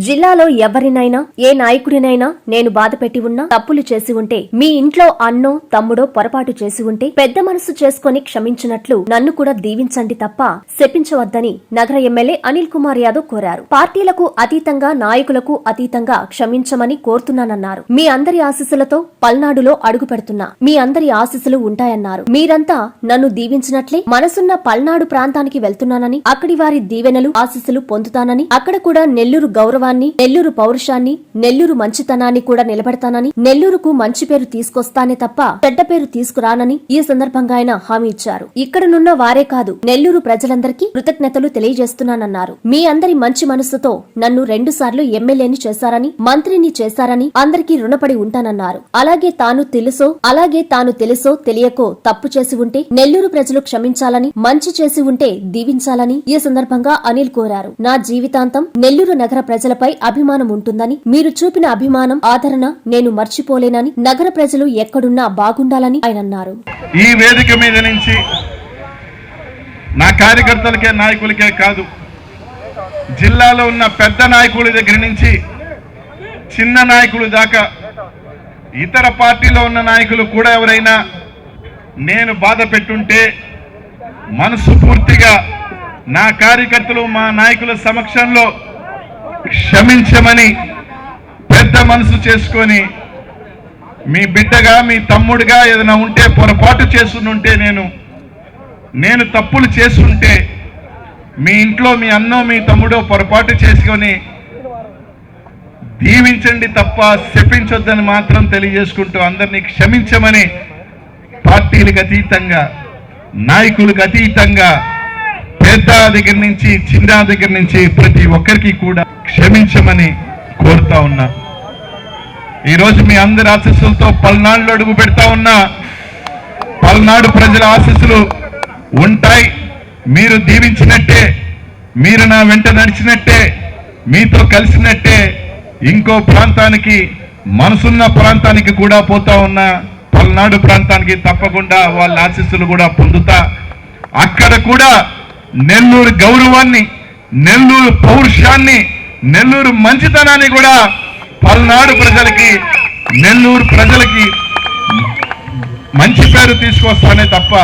జిల్లాలో ఎవరినైనా ఏ నాయకుడినైనా నేను బాధ పెట్టి ఉన్నా తప్పులు చేసి ఉంటే మీ ఇంట్లో అన్నో తమ్ముడో పొరపాటు చేసి ఉంటే పెద్ద మనసు చేసుకొని క్షమించినట్లు నన్ను కూడా దీవించండి తప్ప శపించవద్దని నగర ఎమ్మెల్యే అనిల్ కుమార్ యాదవ్ కోరారు. పార్టీలకు అతీతంగా నాయకులకు అతీతంగా క్షమించమని కోరుతున్నానన్నారు. మీ అందరి ఆశీస్సులతో పల్నాడులో అడుగు పెడుతున్నా. మీ అందరి ఆశీస్సులు ఉంటాయన్నారు. మీరంతా నన్ను దీవించినట్లే మనసున్న పల్నాడు ప్రాంతానికి వెళ్తున్నానని అక్కడి వారి దీవెనలు ఆశీస్సులు పొందుతానని అక్కడ కూడా నెల్లూరు గౌరవాన్ని నెల్లూరు పౌరుషాన్ని నెల్లూరు మంచితనాన్ని కూడా నిలబెడతానని నెల్లూరుకు మంచి పేరు తీసుకొస్తానే తప్ప చెడ్డ పేరు తీసుకురానని ఈ సందర్భంగా ఆయన హామీ ఇచ్చారు. ఇక్కడనున్న వారే కాదు నెల్లూరు ప్రజలందరికీ కృతజ్ఞతలు తెలియజేస్తున్నానన్నారు. మీ అందరి మంచి మనస్సుతో నన్ను రెండు సార్లు ఎమ్మెల్యేని చేశారని మంత్రిని చేశారని అందరికీ రుణపడి ఉంటానన్నారు. అలాగే తాను తెలుసో అలాగే తాను తెలుసో తెలియకో తప్పు చేసి ఉంటే నెల్లూరు ప్రజలు క్షమించాలని మంచి చేసి ఉంటే దీవించాలని ఈ సందర్భంగా అనిల్ కోరారు. నా జీవితాంతం నెల్లూరు నగర ప్రజల ప్రజలపై అభిమానం ఉంటుందని మీరు చూపిన అభిమానం ఆదరణ నేను మర్చిపోలేనని నగర ప్రజలు ఎక్కడున్నా బాగుండాలని ఆయన అన్నారు. ఈ వేదిక మీద నుంచి నా కార్యకర్తలకే నాయకులకే కాదు జిల్లాలో ఉన్న పెద్ద నాయకుల దగ్గర నుంచి చిన్న నాయకులు దాకా ఇతర పార్టీలో ఉన్న నాయకులు కూడా ఎవరైనా నేను బాధ పెట్టుంటే మనసు పూర్తిగా నా కార్యకర్తలు మా నాయకుల సమక్షంలో క్షమించమని పెద్ద మనసు చేసుకొని మీ బిడ్డగా మీ తమ్ముడుగా ఏదైనా ఉంటే పొరపాటు చేస్తుంటే నేను నేను తప్పులు చేస్తుంటే మీ ఇంట్లో మీ అన్నో మీ తమ్ముడో పొరపాటు చేసుకొని దీవించండి తప్ప శపించొద్దని మాత్రం తెలియజేసుకుంటూ అందరినీ క్షమించమని పార్టీలకు అతీతంగా నాయకులకు అతీతంగా పెద్ద దగ్గర నుంచి చిన్న దగ్గర నుంచి ప్రతి ఒక్కరికి కూడా క్షమించమని కోరుతా ఉన్నా. ఈరోజు మీ అందరి ఆశీస్సులతో పల్నాడులో అడుగు పెడతా ఉన్నా. పల్నాడు ప్రజల ఆశీస్సులు ఉంటాయి. మీరు దీవించినట్టే మీరు నా వెంట నడిచినట్టే మీతో కలిసినట్టే ఇంకో ప్రాంతానికి మనసున్న ప్రాంతానికి కూడా పోతా ఉన్నా. పల్నాడు ప్రాంతానికి తప్పకుండా వాళ్ళ ఆశీస్సులు కూడా పొందుతా. అక్కడ కూడా నెల్లూరు గౌరవాన్ని నెల్లూరు పౌరుషాన్ని నెల్లూరు మంచితనాన్ని కూడా పల్నాడు ప్రజలకి నెల్లూరు ప్రజలకి మంచి పేరు తీసుకొస్తానే తప్ప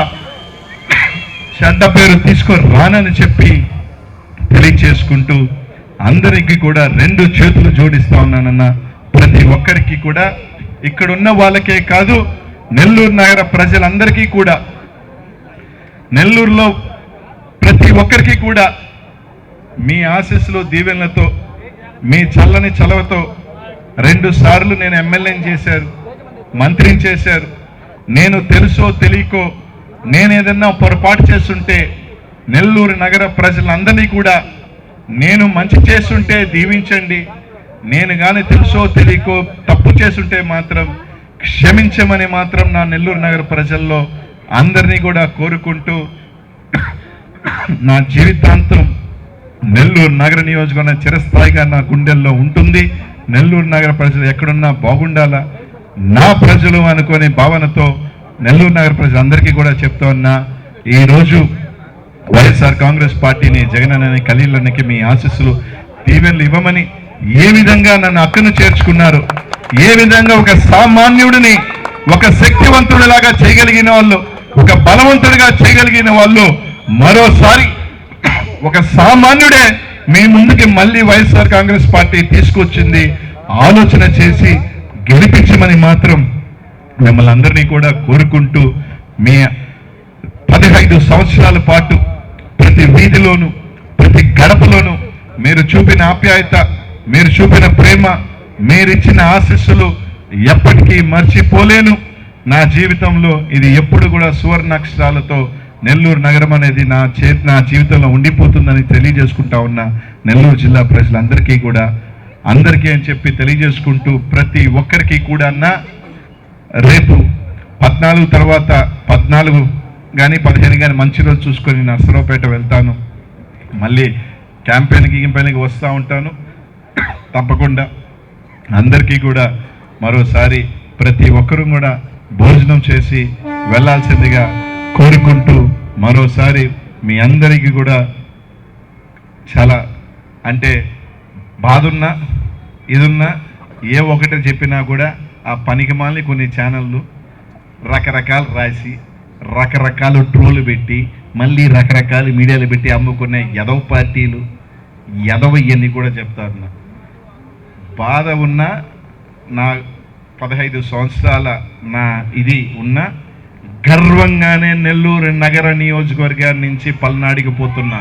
చెడ్డ పేరు తీసుకొని రానని చెప్పి తెలియచేసుకుంటూ అందరికీ కూడా రెండు చేతులు జోడిస్తా ఉన్నానన్న ప్రతి ఒక్కరికి కూడా. ఇక్కడున్న వాళ్ళకే కాదు నెల్లూరు నగర ప్రజలందరికీ కూడా. నెల్లూరులో ప్రతి ఒక్కరికి కూడా మీ ఆశీస్సులో దీవెనలతో మీ చల్లని చలవతో రెండు సార్లు నేను ఎమ్మెల్యేని చేశారు మంత్రిని చేశారు. నేను తెలుసో తెలియకో నేను ఏదన్నా పొరపాటు చేస్తుంటే నెల్లూరు నగర ప్రజలందరినీ కూడా నేను మంచి చేస్తుంటే దీవించండి. నేను కానీ తెలుసో తెలియకో తప్పు చేస్తుంటే మాత్రం క్షమించమని మాత్రం నా నెల్లూరు నగర ప్రజల్లో అందరినీ కూడా కోరుకుంటూ నా జీవితాంతం నెల్లూరు నగర నియోజకవర్గం చిరస్థాయిగా నా గుండెల్లో ఉంటుంది. నెల్లూరు నగర ప్రజలు ఎక్కడున్నా బాగుండాలా? నా ప్రజలు అనుకునే భావనతో నెల్లూరు నగర ప్రజలందరికీ కూడా చెప్తా ఉన్నా ఈరోజు వైఎస్ఆర్ కాంగ్రెస్ పార్టీని జగన్ అనే ఖలీలన్నకి మీ ఆశీస్సులు దీవెనలు ఇవ్వమని ఏ విధంగా నన్ను అక్కను చేర్చుకున్నారు? ఏ విధంగా ఒక సామాన్యుడిని ఒక శక్తివంతుడిలాగా చేయగలిగిన వాళ్ళు ఒక బలవంతుడిగా చేయగలిగిన వాళ్ళు మరోసారి ఒక సామాన్యుడే మీ ముందుకి మళ్ళీ వైఎస్ఆర్ కాంగ్రెస్ పార్టీ తీసుకొచ్చింది ఆలోచన చేసి గెలిపించమని మాత్రం మిమ్మల్ని అందరినీ కూడా కోరుకుంటూ మీ పదిహైదు సంవత్సరాల పాటు ప్రతి వీధిలోనూ ప్రతి గడపలోనూ మీరు చూపిన ఆప్యాయత మీరు చూపిన ప్రేమ మీరిచ్చిన ఆశీస్సులు ఎప్పటికీ మర్చిపోలేను. నా జీవితంలో ఇది ఎప్పుడు కూడా సువర్ణాక్షరాలతో నెల్లూరు నగరం అనేది నా చే నా జీవితంలో ఉండిపోతుందని తెలియజేసుకుంటా ఉన్న నెల్లూరు జిల్లా ప్రజలందరికీ కూడా అందరికీ అని చెప్పి తెలియజేసుకుంటూ ప్రతి ఒక్కరికి కూడా నా రేపు పద్నాలుగు తర్వాత పద్నాలుగు కానీ పదిహేను కానీ మంచి రోజు చూసుకొని నర్సరావుపేట వెళ్తాను. మళ్ళీ క్యాంపెయిన్కి గింపెయిన్కి వస్తూ ఉంటాను. తప్పకుండా అందరికీ కూడా మరోసారి ప్రతి ఒక్కరూ కూడా భోజనం చేసి వెళ్ళాల్సిందిగా కోరుకుంటూ మరోసారి మీ అందరికీ కూడా చాలా అంటే బాధున్నా ఇదున్నా ఏ ఒకటి చెప్పినా కూడా ఆ పనికిమాలని కొన్ని ఛానళ్ళు రకరకాలు రాసి రకరకాల ట్రోలు పెట్టి మళ్ళీ రకరకాల మీడియాలు పెట్టి అమ్ముకునే ఎదవ పార్టీలు ఎదవ ఇవన్నీ కూడా చెప్తారు నా బాధ ఉన్న నా పదహైదు సంవత్సరాల నా ఇది ఉన్న గర్వంగానే నెల్లూరు నగర నియోజకవర్గాన్ని నుంచి పల్నాడికి పోతున్నా.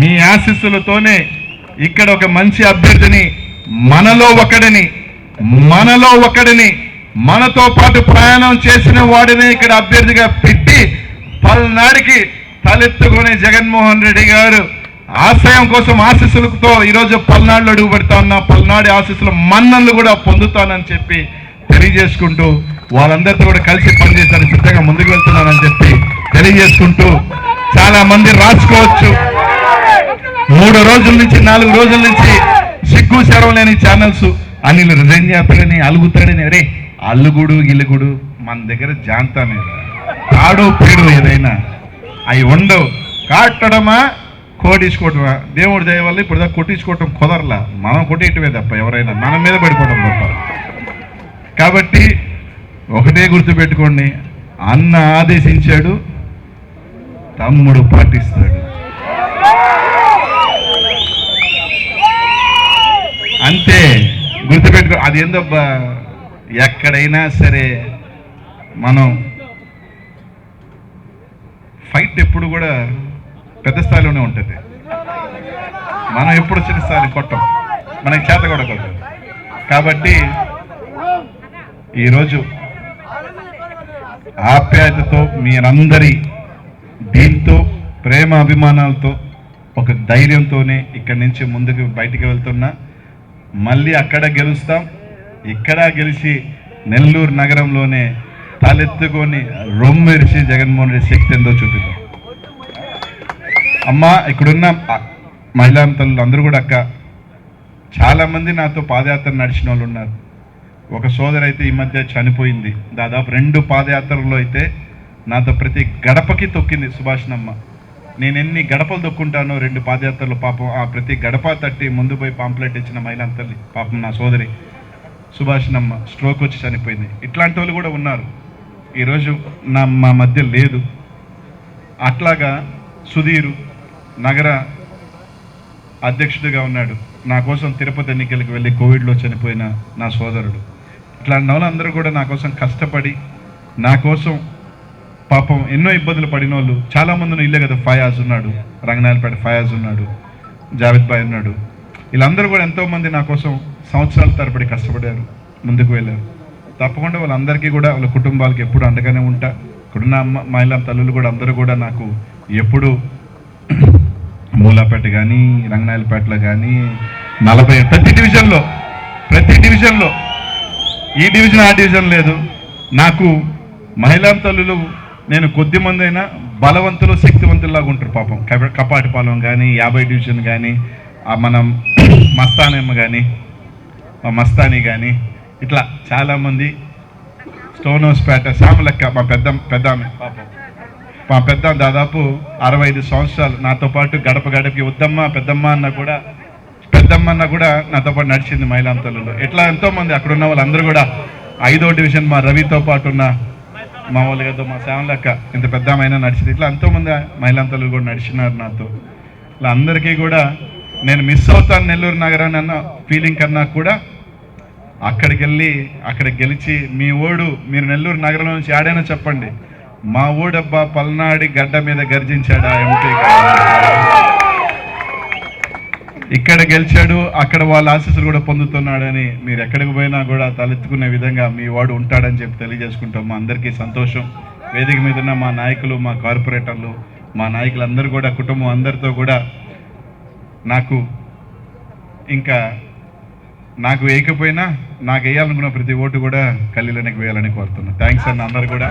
మీ ఆశీస్సులతోనే ఇక్కడ ఒక మంచి అభ్యర్థిని మనలో ఒకడిని మనలో ఒకడిని మనతో పాటు ప్రయాణం చేసిన వాడిని ఇక్కడ అభ్యర్థిగా పెట్టి పల్నాడికి తలెత్తుకునే జగన్మోహన్ రెడ్డి గారు ఆశయం కోసం ఆశీస్సులతో ఈరోజు పల్నాడులో అడుగు పెడతా ఉన్నా. పల్నాడు ఆశీస్సులు మన్నలు కూడా పొందుతానని చెప్పి తెలియజేసుకుంటూ వాళ్ళందరితో కూడా కలిసి పనిచేస్తాను సిద్ధంగా ముందుకు వెళ్తున్నానని చెప్పి తెలియజేసుకుంటూ చాలా మంది రాసుకోవచ్చు. మూడు రోజుల నుంచి నాలుగు రోజుల నుంచి సిగ్గు శరం లేని ఛానల్స్ అనిల్ రిజైన్ చేస్తాడని అలుగుతాడని. అరే అల్లుగుడు గిలుగుడు మన దగ్గర జాంతానే తాడు పేడు ఏదైనా. అవి ఉండవు. కాటడమా కోటించుకోవటమా దేవుడి దయ వల్ల ఇప్పుడు దాకా కొట్టించుకోవటం కుదరలా. మనం కొట్టేయటమే తప్ప ఎవరైనా మన మీద పడిపోవడం తప్ప. కాబట్టి ఒకటే గుర్తుపెట్టుకోండి. అన్న ఆదేశించాడు తమ్ముడు పాటిస్తాడు. అంతే. గుర్తుపెట్టుకో అది ఏందబ్బా ఎక్కడైనా సరే మనం ఫైట్ ఎప్పుడు కూడా పెద్ద స్థాయిలోనే ఉంటుంది. మనం ఎప్పుడు చిన్న స్థాయిని కొట్టం. మనకి చేత కూడా కొట్టం. కాబట్టి ఈరోజు ఆప్యాయతతో మీరందరి దీంతో ప్రేమ అభిమానాలతో ఒక ధైర్యంతోనే ఇక్కడి నుంచి ముందుకు బయటికి వెళ్తున్నా. మళ్ళీ అక్కడ గెలుస్తాం. ఇక్కడ గెలిచి నెల్లూరు నగరంలోనే తలెత్తుకొని రొమ్మెరిసి జగన్మోహన్ రెడ్డి శక్తి ఎంతో చూపిద్దాం. అమ్మ ఇక్కడున్న మహిళా తల్లులు అందరూ కూడా అక్క చాలామంది నాతో పాదయాత్ర నడిచిన వాళ్ళు ఉన్నారు. ఒక సోదరు అయితే ఈ మధ్య చనిపోయింది. దాదాపు రెండు పాదయాత్రల్లో అయితే నాతో ప్రతి గడపకి తొక్కింది సుభాష్నమ్మ. నేను ఎన్ని గడపలు తొక్కుంటానో రెండు పాదయాత్రలు పాపం ఆ ప్రతి గడప తట్టి ముందు పోయి పాంప్లెట్ ఇచ్చిన మహిళా తల్లి పాపం నా సోదరి సుభాష్నమ్మ స్ట్రోక్ వచ్చి చనిపోయింది. ఇట్లాంటి వాళ్ళు కూడా ఉన్నారు. ఈరోజు నా మా మధ్య లేదు. అట్లాగా సుధీరు నగర అధ్యక్షుడిగా ఉన్నాడు. నా కోసం తిరుపతి ఎన్నికలకు వెళ్ళి కోవిడ్లో చనిపోయిన నా సోదరుడు. ఇట్లాంటి వాళ్ళందరూ కూడా నా కోసం కష్టపడి నా కోసం పాపం ఎన్నో ఇబ్బందులు పడిన వాళ్ళు చాలామంది ఇల్లే కదా ఫయాజ్ ఉన్నాడు రంగనాయలపేట ఫయాజ్ ఉన్నాడు జావేద్ బాయ్ ఉన్నాడు. వీళ్ళందరూ కూడా ఎంతోమంది నా కోసం సంవత్సరాల తరబడి కష్టపడారు ముందుకు వెళ్ళారు. తప్పకుండా వాళ్ళందరికీ కూడా వాళ్ళ కుటుంబాలకి ఎప్పుడు అండగానే ఉంటా. ఇక్కడున్న అమ్మ మహిళా తల్లులు కూడా అందరూ కూడా నాకు ఎప్పుడు మూలాపేట కానీ రంగనాయలపేటలో కానీ నలభై ప్రతి డివిజన్లో ప్రతి డివిజన్లో ఈ డివిజన్ ఆ డివిజన్ లేదు. నాకు మహిళా తల్లులు నేను కొద్ది మంది అయినా బలవంతులు శక్తివంతుల్లాగా ఉంటారు పాపం. కప- కపాటిపాలెం కానీ యాభై డివిజన్ కానీ మనం మస్తానమ్మ కానీ మా మస్తాని కానీ ఇట్లా చాలామంది స్టోన్ హౌస్ పేట శ్యామలక్క మా పెద్ద పెద్ద పాపం. మా పెద్ద దాదాపు అరవై ఐదు సంవత్సరాలు నాతో పాటు గడప గడపకి వద్దమ్మా పెద్దమ్మ అన్న కూడా పెద్దమ్మ కూడా నాతో పాటు నడిచింది మహిళాంతలలో ఎట్లా ఎంతోమంది అక్కడ ఉన్న వాళ్ళందరూ కూడా ఐదో డివిజన్ మా రవితో పాటు ఉన్న మా వాళ్ళు మా శ్యామలక్క ఇంత పెద్ద ఆమె నడిచింది. ఇట్లా ఎంతోమంది మహిళాంతలు కూడా నడిచినారు నాతో. ఇట్లా అందరికీ కూడా నేను మిస్ అవుతాను నెల్లూరు నగరాన్ని అన్న ఫీలింగ్ కన్నా కూడా అక్కడికి వెళ్ళి అక్కడ గెలిచి మీ ఓడు మీరు నెల్లూరు నగరంలో నుంచి ఆడైనా చెప్పండి. మా ఓడబ్బా పల్నాడి గడ్డ మీద గర్జించాడా ఎంపీ. ఇక్కడ గెలిచాడు అక్కడ వాళ్ళ ఆశీస్సులు కూడా పొందుతున్నాడని మీరు ఎక్కడికి పోయినా కూడా తలెత్తుకునే విధంగా మీ వాడు ఉంటాడని చెప్పి తెలియజేసుకుంటాం. మా అందరికీ సంతోషం. వేదిక మీద ఉన్న మా నాయకులు మా కార్పొరేటర్లు మా నాయకులందరూ కూడా కుటుంబం అందరితో కూడా నాకు ఇంకా నాకు వేయకపోయినా నాకు వేయాలనుకున్న ప్రతి ఓటు కూడా కల్లీలనికి వేయాలని కోరుతున్నాను థ్యాంక్స్ అన్న అందరు కూడా.